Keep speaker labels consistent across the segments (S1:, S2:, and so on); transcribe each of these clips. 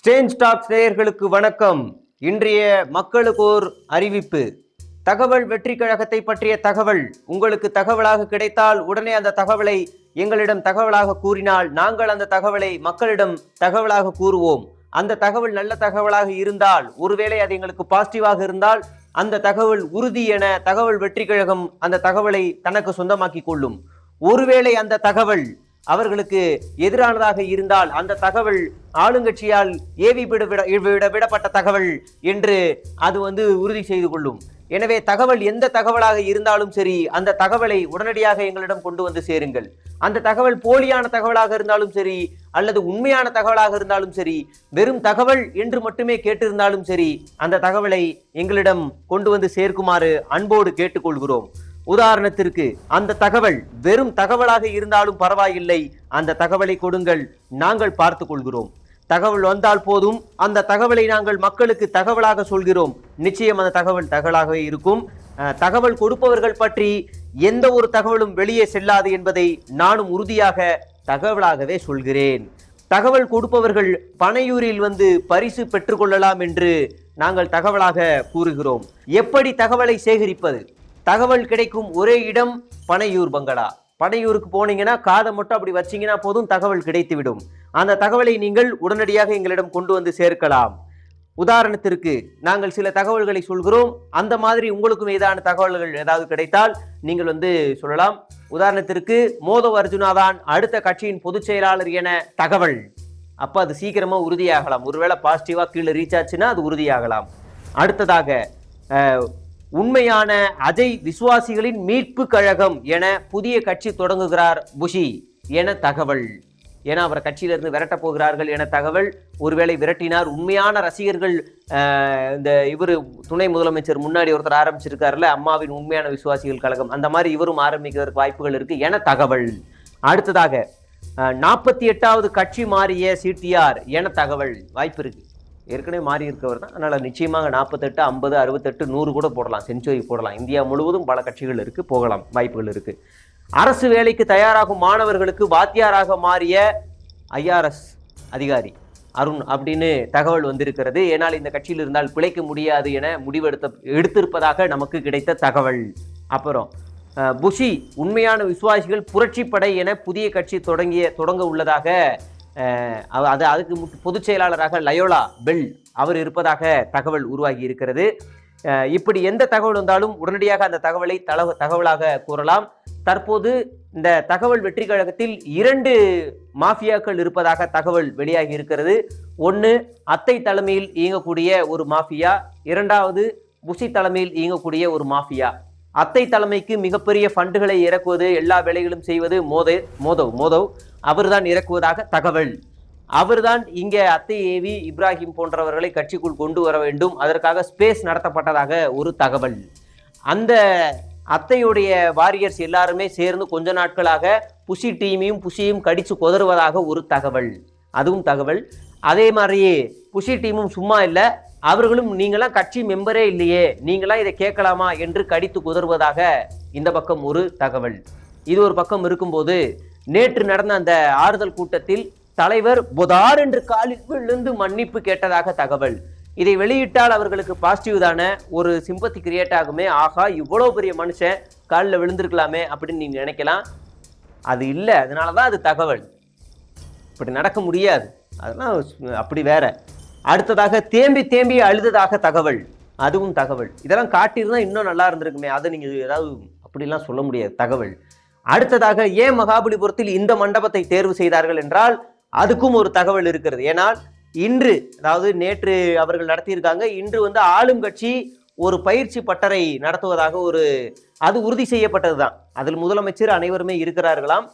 S1: Strange tax நேயர்களுக்கு வணக்கம். இன்றைய மக்களுக்கு ஓர் அறிவிப்பு. தகவல் வெற்றி கழகத்தை பற்றிய தகவல். உங்களுக்கு தகவலாக கிடைத்தால் உடனே அந்த தகவலை எங்களிடம் தகவலாக கூறினால் நாங்கள் அந்த தகவலை மக்களிடம் தகவலாக கூறுவோம். அந்த தகவல் நல்ல தகவலாக இருந்தால் ஒருவேளை அது எங்களுக்கு பாசிட்டிவாக இருந்தால் அந்த தகவல் உறுதி என தகவல் வெற்றி கழகம் அந்த தகவலை தனக்கு சொந்தமாக்கி கொள்ளும். ஒருவேளை அந்த தகவல் அவர்களுக்கு எதிரானதாக இருந்தால் அந்த தகவல் ஆளுங்கட்சியால் ஏவி விட விட விட விடப்பட்ட தகவல் என்று அது வந்து உறுதி செய்து கொள்ளும். எனவே தகவல் எந்த தகவலாக இருந்தாலும் சரி அந்த தகவலை உடனடியாக எங்களிடம் கொண்டு வந்து சேருங்கள். அந்த தகவல் போலியான தகவலாக இருந்தாலும் சரி அல்லது உண்மையான தகவலாக இருந்தாலும் சரி வெறும் தகவல் என்று மட்டுமே கேட்டிருந்தாலும் சரி அந்த தகவலை எங்களிடம் கொண்டு வந்து சேர்க்குமாறு அன்போடு கேட்டுக்கொள்கிறோம். உதாரணத்திற்கு அந்த தகவல் வெறும் தகவலாக இருந்தாலும் பரவாயில்லை. அந்த தகவலை கொடுங்கள் நாங்கள் பார்த்து கொள்கிறோம். தகவல் வந்தால் போதும் அந்த தகவலை நாங்கள் மக்களுக்கு தகவலாக சொல்கிறோம். நிச்சயம் அந்த தகவல் தகவலாகவே இருக்கும். தகவல் கொடுப்பவர்கள் பற்றி எந்த ஒரு தகவலும் வெளியே செல்லாது என்பதை நானும் உறுதியாக தகவலாகவே சொல்கிறேன். தகவல் கொடுப்பவர்கள் பனையூரில் வந்து பரிசு பெற்றுக்கொள்ளலாம் என்று நாங்கள் தகவலாக கூறுகிறோம். எப்படி தகவலை சேகரிப்பது? தகவல் கிடைக்கும் ஒரே இடம் பனையூர் பங்களா. பனையூருக்கு போனீங்கன்னா காதை மட்டும் அப்படி வச்சீங்கன்னா போதும் தகவல் கிடைத்துவிடும். அந்த தகவலை நீங்கள் உடனடியாக எங்களிடம் கொண்டு வந்து சேர்க்கலாம். உதாரணத்திற்கு நாங்கள் சில தகவல்களை சொல்கிறோம் அந்த மாதிரி உங்களுக்கும் ஏதான தகவல்கள் ஏதாவது கிடைத்தால் நீங்கள் வந்து சொல்லலாம். உதாரணத்திற்கு மோதவ் அர்ஜுனா தான் அடுத்த கட்சியின் பொதுச் செயலாளர் என தகவல். அப்போ அது சீக்கிரமாக உறுதியாகலாம். ஒருவேளை பாசிட்டிவாக கீழே ரீச் ஆச்சுன்னா அது உறுதியாகலாம். அடுத்ததாக உண்மையான அஜய் விசுவாசிகளின் மீட்பு கழகம் என புதிய கட்சி தொடங்குகிறார் புஷி என தகவல். ஏன்னா அவர் கட்சியிலிருந்து விரட்டப் போகிறார்கள் என தகவல். ஒருவேளை விரட்டினார் உண்மையான ரசிகர்கள் இந்த இவர் துணை முதலமைச்சர் முன்னாடி ஒருத்தர் ஆரம்பிச்சிருக்காருல்ல அம்மாவின் உண்மையான விசுவாசிகள் கழகம். அந்த மாதிரி இவரும் ஆரம்பிக்கிறதுக்கு வாய்ப்புகள் இருக்கு என தகவல். அடுத்ததாக நாற்பத்தி எட்டாவது கட்சி மாறிய சிடிஆர் என தகவல். வாய்ப்பு இருக்கு. ஏற்கனவே மாறி இருக்கவர் தான் அதனால் நிச்சயமாக நாற்பத்தெட்டு ஐம்பது அறுபத்தெட்டு நூறு கூட போடலாம். செஞ்சுரி போடலாம். இந்தியா முழுவதும் பல கட்சிகள் இருக்குது போகலாம். வாய்ப்புகள் இருக்குது அரசு வேலைக்கு தயாராகும் மாணவர்களுக்கு வாத்தியாராக மாறிய ஐஆர்எஸ் அதிகாரி அருண் அப்படின்னு தகவல் வந்திருக்கிறது. ஏனால் இந்த கட்சியில் இருந்தால் பிழைக்க முடியாது என முடிவெடுத்த எடுத்திருப்பதாக நமக்கு கிடைத்த தகவல். அப்புறம் புஷி உண்மையான விசுவாசிகள் புரட்சிப்படை என புதிய கட்சி தொடங்கிய தொடங்க உள்ளதாக அது அதுக்கு மு- பொதுச் செயலாளராக லயோலா பெல் அவர் இருப்பதாக தகவல் உருவாகி இருக்கிறது. இப்படி எந்த தகவல் வந்தாலும் உடனடியாக அந்த தகவலை தல தகவலாக கூறலாம். தற்போது இந்த தகவல் வெற்றி கழகத்தில் இரண்டு மாஃபியாக்கள் இருப்பதாக தகவல் வெளியாகி இருக்கிறது. ஒன்று அத்தை தலைமையில் இயங்கக்கூடிய ஒரு மாஃபியா. இரண்டாவது புஷி தலைமையில் இயங்கக்கூடிய ஒரு மாஃபியா. அத்தை தலைமைக்கு மிகப்பெரிய ஃபண்டுகளை இறக்குவது எல்லா வேலைகளும் செய்வது மோதே மோதவ் மோதவ் அவர்தான் இறக்குவதாக தகவல். அவர்தான் இங்கே அத்தை ஏவி இப்ராஹிம் போன்றவர்களை கட்சிக்குள் கொண்டு வர வேண்டும். அதற்காக ஸ்பேஸ் நடத்தப்பட்டதாக ஒரு தகவல். அந்த அத்தையுடைய வாரியர்ஸ் எல்லாருமே சேர்ந்து கொஞ்ச நாட்களாக புஷி டீமையும் புஷியும் கடித்து கொதறுவதாக ஒரு தகவல். அதுவும் தகவல். அதே மாதிரியே புஷி டீமும் சும்மா இல்லை அவர்களும் நீங்களாம் கட்சி மெம்பரே இல்லையே நீங்களாம் இதை கேட்கலாமா என்று கடித்து குதறுவதாக இந்த பக்கம் ஒரு தகவல். இது ஒரு பக்கம் இருக்கும்போது நேற்று நடந்த அந்த ஆறுதல் கூட்டத்தில் தலைவர் புதார் என்று காலில் விழுந்து மன்னிப்பு கேட்டதாக தகவல். இதை வெளியிட்டால் அவர்களுக்கு பாசிட்டிவ் தானே ஒரு சிம்பத்தி கிரியேட் ஆகுமே ஆகா இவ்வளோ பெரிய மனுஷன் காலில் விழுந்திருக்கலாமே அப்படின்னு நீங்கள் நினைக்கலாம். அது இல்லை அதனால தான் அது தகவல். இப்படி நடக்க முடியாது. அதெல்லாம் அப்படி வேற. அடுத்ததாக தேம்பி தேம்பி அழுததாக தகவல். அதுவும் தகவல். இதெல்லாம் காட்டியிருந்தால் இன்னும் நல்லா இருந்திருக்குமே. அதை நீங்கள் ஏதாவது அப்படிலாம் சொல்ல முடியாது. தகவல். அடுத்ததாக ஏன் மகாபலிபுரத்தில் இந்த மண்டபத்தை தேர்வு செய்தார்கள் என்றால் அதுக்கும் ஒரு தகவல் இருக்கிறது. ஏனால் இன்று அதாவது நேற்று அவர்கள் நடத்தியிருக்காங்க இன்று வந்து ஆளும் கட்சி ஒரு பயிற்சி பட்டறை நடத்துவதாக ஒரு அது உறுதி செய்யப்பட்டது தான் அதில் முதலமைச்சர் அனைவருமே இருக்கிறார்களாம்.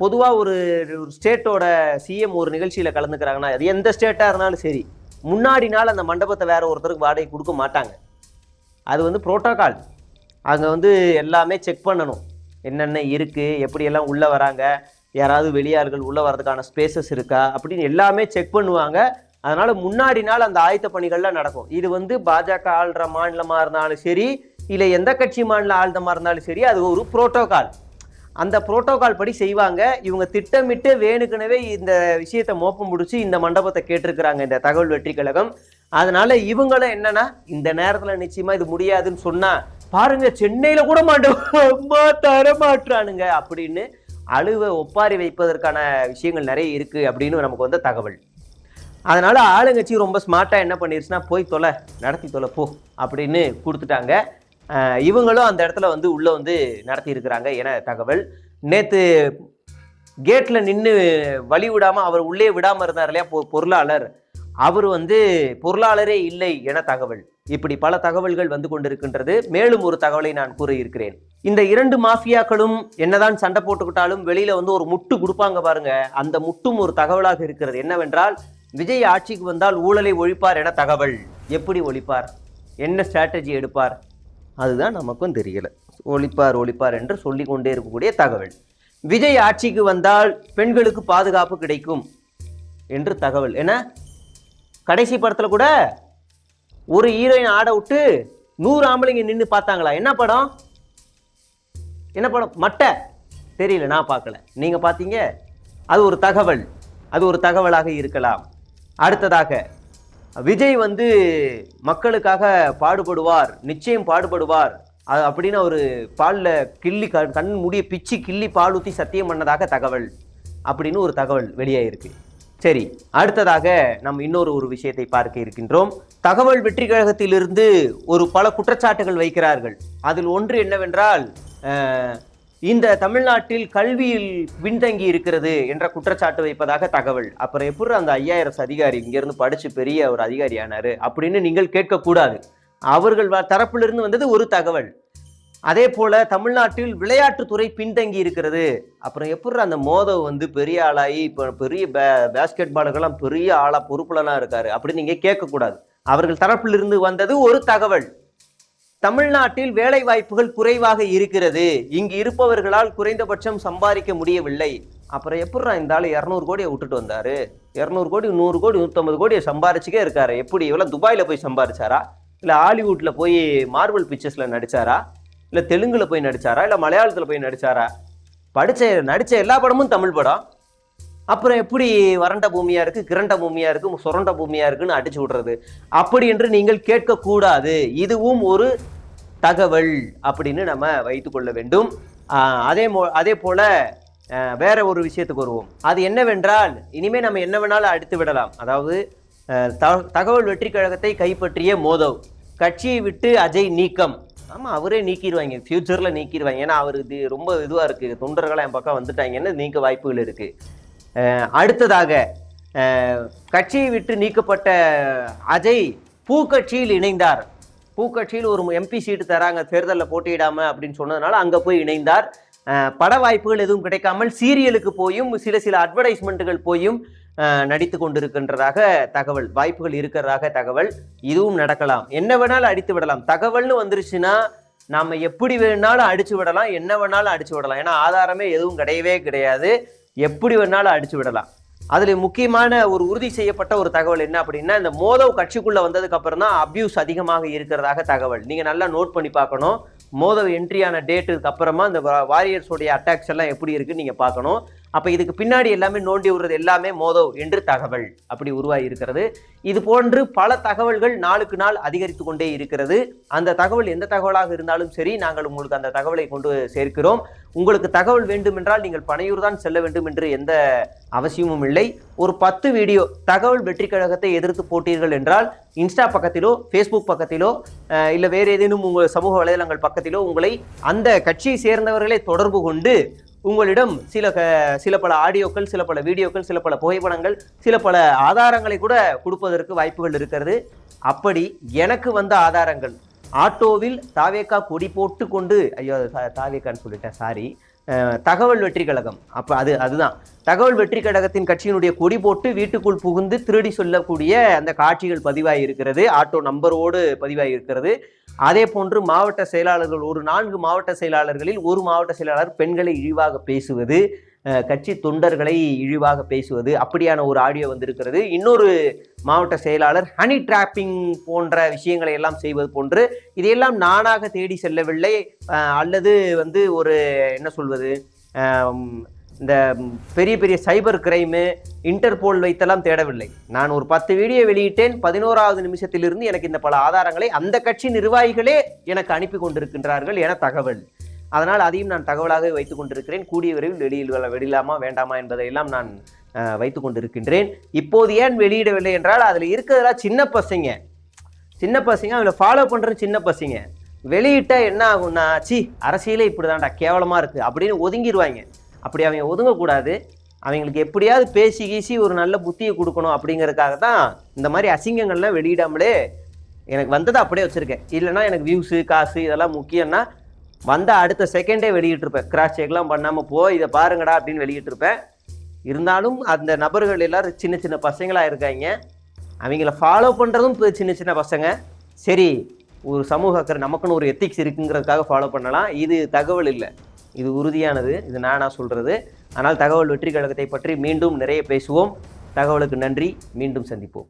S1: பொதுவாக ஒரு ஒரு ஸ்டேட்டோட சிஎம் ஒரு நிகழ்ச்சியில் கலந்துக்கிறாங்கன்னா அது எந்த ஸ்டேட்டாக இருந்தாலும் சரி முன்னாடி நாள் அந்த மண்டபத்தை வேற ஒருத்தருக்கு வாடகை கொடுக்க மாட்டாங்க. அது வந்து புரோட்டோகால் அங்கே வந்து எல்லாமே செக் பண்ணணும். என்னென்ன இருக்குது எப்படியெல்லாம் உள்ளே வராங்க யாராவது வெளியார்கள் உள்ளே வர்றதுக்கான ஸ்பேசஸ் இருக்கா அப்படின்னு எல்லாமே செக் பண்ணுவாங்க. அதனால் முன்னாடி நாள் அந்த ஆயத்த பணிகள்லாம் நடக்கும். இது வந்து பாஜக ஆள்ற மாநிலமாக இருந்தாலும் சரி இல்லை எந்த கட்சி மாநில ஆளுதமாக இருந்தாலும் சரி அது ஒரு புரோட்டோகால் அந்த புரோட்டோகால் படி செய்வாங்க. இவங்க திட்டமிட்டு வேணுக்குனவே இந்த விஷயத்தை மோப்பம் முடிச்சு இந்த மண்டபத்தை கேட்டிருக்கிறாங்க இந்த தகவல் வெற்றி கழகம். அதனால இவங்களும் என்னன்னா இந்த நேரத்துல நிச்சயமா இது முடியாதுன்னு சொன்னா பாருங்க சென்னையில கூட மாட்டோம் தர மாட்டானுங்க அப்படின்னு அழுவ ஒப்பாரி வைப்பதற்கான விஷயங்கள் நிறைய இருக்கு அப்படின்னு நமக்கு வந்த தகவல். அதனால ஆளுங்கட்சி ரொம்ப ஸ்மார்ட்டா என்ன பண்ணிருச்சுன்னா போய் தொலை நடத்தி தொலை போ அப்படின்னு கொடுத்துட்டாங்க. இவங்களும் அந்த இடத்துல வந்து உள்ளே வந்து நடத்தி இருக்கிறாங்க என தகவல். நேற்று கேட்டில் நின்று வழி விடாமல் அவர் உள்ளே விடாமல் இருந்தார் இல்லையா பொ- பொருளாளர். அவர் வந்து பொருளாளரே இல்லை என தகவல். இப்படி பல தகவல்கள் வந்து கொண்டிருக்கின்றது. மேலும் ஒரு தகவலை நான் கூறியிருக்கிறேன். இந்த இரண்டு மாஃபியாக்களும் என்னதான் சண்டை போட்டுக்கிட்டாலும் வெளியில வந்து ஒரு முட்டு கொடுப்பாங்க பாருங்க. அந்த முட்டும் ஒரு தகவலாக இருக்கிறது. என்னவென்றால் விஜய் ஆட்சிக்கு வந்தால் ஊழலை ஒழிப்பார் என தகவல். எப்படி ஒழிப்பார்? என்ன ஸ்ட்ராட்டஜி எடுப்பார்? அதுதான் நமக்கும் தெரியலை. ஒழிப்பார் ஒழிப்பார் என்று சொல்லி கொண்டே இருக்கக்கூடிய தகவல். விஜய் ஆட்சிக்கு வந்தால் பெண்களுக்கு பாதுகாப்பு கிடைக்கும் என்று தகவல். என்ன? கடைசி படத்தில் கூட ஒரு ஹீரோயின் ஆட விட்டு நூறு ஆம்பளைங்க நின்று பார்த்தாங்களா? என்ன படம்? என்ன படம்? மட்டை. தெரியல நான் பார்க்கல. நீங்கள் பார்த்தீங்க? அது ஒரு தகவல். அது ஒரு தகவலாக இருக்கலாம். அடுத்ததாக விஜய் வந்து மக்களுக்காக பாடுபடுவார் நிச்சயம் பாடுபடுவார். அது அப்படின்னு ஒரு பாலில் கிள்ளி க கண் முடிய பிச்சு கிள்ளி பால் ஊற்றி சத்தியம் பண்ணதாக தகவல் அப்படின்னு ஒரு தகவல் வெளியாயிருக்கு. சரி அடுத்ததாக நம்ம இன்னொரு ஒரு விஷயத்தை பார்க்க இருக்கின்றோம். தகவல் வெற்றி கழகத்திலிருந்து ஒரு பல குற்றச்சாட்டுகள் வைக்கிறார்கள். அதில் ஒன்று என்னவென்றால் இந்த தமிழ்நாட்டில் கல்வியில் பின்தங்கி இருக்கிறது என்ற குற்றச்சாட்டு வைப்பதாக தகவல். அப்புறம் எப்படி அந்த ஐயாயிரம் அதிகாரி? இங்கிருந்து படிச்சு பெரிய ஒரு அதிகாரி ஆனாரு அப்படின்னு நீங்கள் கேட்கக்கூடாது. அவர்கள் வ- தரப்பிலிருந்து வந்தது ஒரு தகவல். அதே போல தமிழ்நாட்டில் விளையாட்டுத்துறை பின்தங்கி இருக்கிறது. அப்புறம் எப்படி அந்த மோதவ் வந்து பெரிய ஆளாகி இப்போ பெரிய பே பேஸ்கெட் பாலுக்கெல்லாம் பெரிய ஆளாக பொறுப்புலலாம் இருக்காரு. அப்படின்னு நீங்கள் கேட்கக்கூடாது. அவர்கள் தரப்பிலிருந்து வந்தது ஒரு தகவல். தமிழ்நாட்டில் வேலை வாய்ப்புகள் குறைவாக இருக்கிறது. இங்கு இருப்பவர்களால் குறைந்தபட்சம் சம்பாதிக்க முடியவில்லை. அப்புறம் எப்படிடா இந்த ஆள் இரநூறு கோடியை விட்டுட்டு வந்தாரு? இரநூறு கோடி நூறு கோடி நூற்றம்பது கோடியை சம்பாரிச்சுக்கே இருக்காரு. எப்படி இவ்வளோ துபாயில் போய் சம்பாரிச்சாரா? இல்லை ஹாலிவுட்டில் போய் மார்பிள் பிக்சர்ஸில் நடித்தாரா இல்லை தெலுங்கில் போய் நடித்தாரா இல்லை மலையாளத்தில் போய் நடித்தாரா படித்த நடித்த எல்லா படமும் தமிழ் படம். அப்புறம் எப்படி வறண்ட பூமியா இருக்கு கிரண்ட பூமியா இருக்கு சுரண்ட பூமியா இருக்குன்னு அடிச்சு விடுறது. அப்படி என்று நீங்கள் கேட்கக்கூடாது இதுவும் ஒரு தகவல் அப்படின்னு நம்ம வைத்துக்கொள்ள வேண்டும். அதே மோ அதே போல வேற ஒரு விஷயத்துக்கு வருவோம். அது என்னவென்றால் இனிமே நம்ம என்ன வேணாலும் அடித்து விடலாம். அதாவது த- தகவல் வெற்றி கழகத்தை கைப்பற்றிய மோதவ். கட்சியை விட்டு அஜய் நீக்கம். ஆமாம் அவரே நீக்கிடுவாங்க. ஃப்யூச்சரில் நீக்கிடுவாங்க. ஏன்னா அவர் இது ரொம்ப இதுவாக இருக்குது தொண்டர்களாக என் பக்கம் வந்துட்டாங்கன்னு நீக்க வாய்ப்புகள் இருக்குது அடுத்ததாக கட்சியை விட்டு நீக்கப்பட்ட அஜய் பூக்கட்சியில் இணைந்தார். பூக்கட்சியில் ஒரு எம்பி சீட்டு தராங்க தேர்தலில் போட்டியிடாமல் அப்படின்னு சொன்னதுனால அங்கே போய் இணைந்தார். பட வாய்ப்புகள் எதுவும் கிடைக்காமல் சீரியலுக்கு போயும் சில சில அட்வர்டைஸ்மெண்ட்டுகள் போயும் நடித்து கொண்டிருக்கின்றதாக தகவல் வாய்ப்புகள் இருக்கிறதாக தகவல். இதுவும் நடக்கலாம். என்ன வேணாலும் அடித்து விடலாம். தகவல்னு வந்துருச்சுன்னா நாம் எப்படி வேணாலும் அடித்து விடலாம். என்ன வேணாலும் அடித்து விடலாம். ஏன்னா ஆதாரமே எதுவும் கிடையவே கிடையாது. எப்படி வேணாலும் அடிச்சு விடலாம். அதில் முக்கியமான ஒரு உறுதி செய்யப்பட்ட ஒரு தகவல் என்ன அப்படின்னா இந்த மோதவ் கட்சிக்குள்ளே வந்ததுக்கு அப்புறம் தான் அப்யூஸ் அதிகமாக இருக்கிறதாக தகவல். நீங்கள் நல்லா நோட் பண்ணி பார்க்கணும். மோதவ் என்ட்ரியான டேட்டுக்கு அப்புறமா இந்த வாரியர்ஸோடைய அட்டாக்ஸ் எல்லாம் எப்படி இருக்குன்னு நீங்கள் பார்க்கணும். அப்ப இதுக்கு பின்னாடி எல்லாமே நோண்டி விடுறது எல்லாமே மோதோ என்று தகவல் அப்படி உருவாகி இருக்கிறது. இது போன்று பல தகவல்கள் நாளுக்கு நாள் அதிகரித்து கொண்டே இருக்கிறது. அந்த தகவல் எந்த தகவலாக இருந்தாலும் சரி நாங்கள் உங்களுக்கு அந்த தகவலை கொண்டு சேர்க்கிறோம். உங்களுக்கு தகவல் வேண்டுமென்றால் நீங்கள் பனையூர் தான் செல்ல வேண்டும் என்று எந்த அவசியமும் இல்லை. ஒரு பத்து வீடியோ தகவல் வெற்றி கழகத்தை எதிர்த்து போட்டீர்கள் என்றால் இன்ஸ்டா பக்கத்திலோ ஃபேஸ்புக் பக்கத்திலோ இல்லை வேறு ஏதேனும் உங்கள் சமூக வலைதளங்கள் பக்கத்திலோ உங்களை அந்த கட்சியை சேர்ந்தவர்களை தொடர்பு கொண்டு உங்களிடம் சில சில பல ஆடியோக்கள் சில பல வீடியோக்கள் சில பல புகைப்படங்கள் சில பல ஆதாரங்களை கூட கொடுப்பதற்கு வாய்ப்புகள் இருக்கிறது. அப்படி எனக்கு வந்த ஆதாரங்கள். ஆட்டோவில் தாவேக்கா கொடி போட்டு கொண்டு ஐயோ தாவேக்கான்னு சொல்லிட்டேன் சாரி தகவல் வெற்றி கழகம். அப்போ அது அதுதான். தகவல் வெற்றி கழகத்தின் கட்சியினுடைய கொடி போட்டு வீட்டுக்குள் புகுந்து திருடி சொல்லக்கூடிய அந்த காட்சிகள் பதிவாகி இருக்கிறது. ஆட்டோ நம்பரோடு பதிவாகி இருக்கிறது. அதே போன்று மாவட்ட செயலாளர்கள் ஒரு நான்கு மாவட்ட செயலாளர்களில் ஒரு மாவட்ட செயலாளர் பெண்களை இழிவாக பேசுவது கட்சி தொண்டர்களை இழிவாக பேசுவது அப்படியான ஒரு ஆடியோ வந்திருக்கிறது. இன்னொரு மாவட்ட செயலாளர் ஹனி டிராப்பிங் போன்ற விஷயங்களை எல்லாம் செய்வது போன்று இதையெல்லாம் நானாக தேடி செல்லவில்லை. அல்லது வந்து ஒரு என்ன சொல்வது இந்த பெரிய பெரிய சைபர் கிரைமு இன்டர்போல் வைத்தெல்லாம் தேடவில்லை. நான் ஒரு பத்து வீடியோ வெளியிட்டேன் பதினோராவது நிமிஷத்திலிருந்து எனக்கு இந்த பல ஆதாரங்களை அந்த கட்சி நிர்வாகிகளே எனக்கு அனுப்பி கொண்டிருக்கின்றார்கள் என தகவல். அதனால் அதையும் நான் தகவலாக வைத்துக் கொண்டிருக்கிறேன். கூடிய விரைவில் வெளியில் வெளியிலாமா வேண்டாமா என்பதையெல்லாம் நான் வைத்து கொண்டிருக்கின்றேன். இப்போது ஏன் வெளியிடவில்லை என்றால் அதில் இருக்கிறதெல்லாம் சின்ன பசங்க. சின்ன பசங்க அதில் ஃபாலோ பண்ணுற சின்ன பசங்க. வெளியிட்டால் என்ன ஆகும்னா சி அரசியலே இப்படிதான்டா கேவலமாக இருக்குது அப்படின்னு ஒதுங்கிடுவாங்க அப்படி அவங்க ஒதுங்கக்கூடாது. அவங்களுக்கு எப்படியாவது பேசி கீசி ஒரு நல்ல புத்தியை கொடுக்கணும் அப்படிங்கிறதுக்காக தான் இந்த மாதிரி அசிங்கங்கள்லாம் வெளியிடாமலே எனக்கு வந்ததை அப்படியே வச்சுருக்கேன். இல்லைன்னா எனக்கு வியூஸு காசு இதெல்லாம் முக்கியம்னா வந்த அடுத்த செகண்டே வெளியிட்டிருப்பேன். கிராஸ் செக்லாம் பண்ணாமல் போ இதை பாருங்கடா அப்படின்னு வெளியிட்டிருப்பேன். இருந்தாலும் அந்த நபர்கள் எல்லாரும் சின்ன சின்ன பசங்களாக இருக்காங்க. அவங்கள ஃபாலோ பண்ணுறதும் இப்போ சின்ன சின்ன பசங்க. சரி ஒரு சமூக அக்கறை நமக்குன்னு ஒரு எத்திக்ஸ் இருக்குங்கிறதுக்காக ஃபாலோ பண்ணலாம். இது தகவல் இல்லை. இது உறுதியானது. இது நானாக சொல்கிறது ஆனால் தகவல் வெற்றி கழகத்தை பற்றி மீண்டும் நிறைய பேசுவோம். தகவலுக்கு நன்றி. மீண்டும் சந்திப்போம்.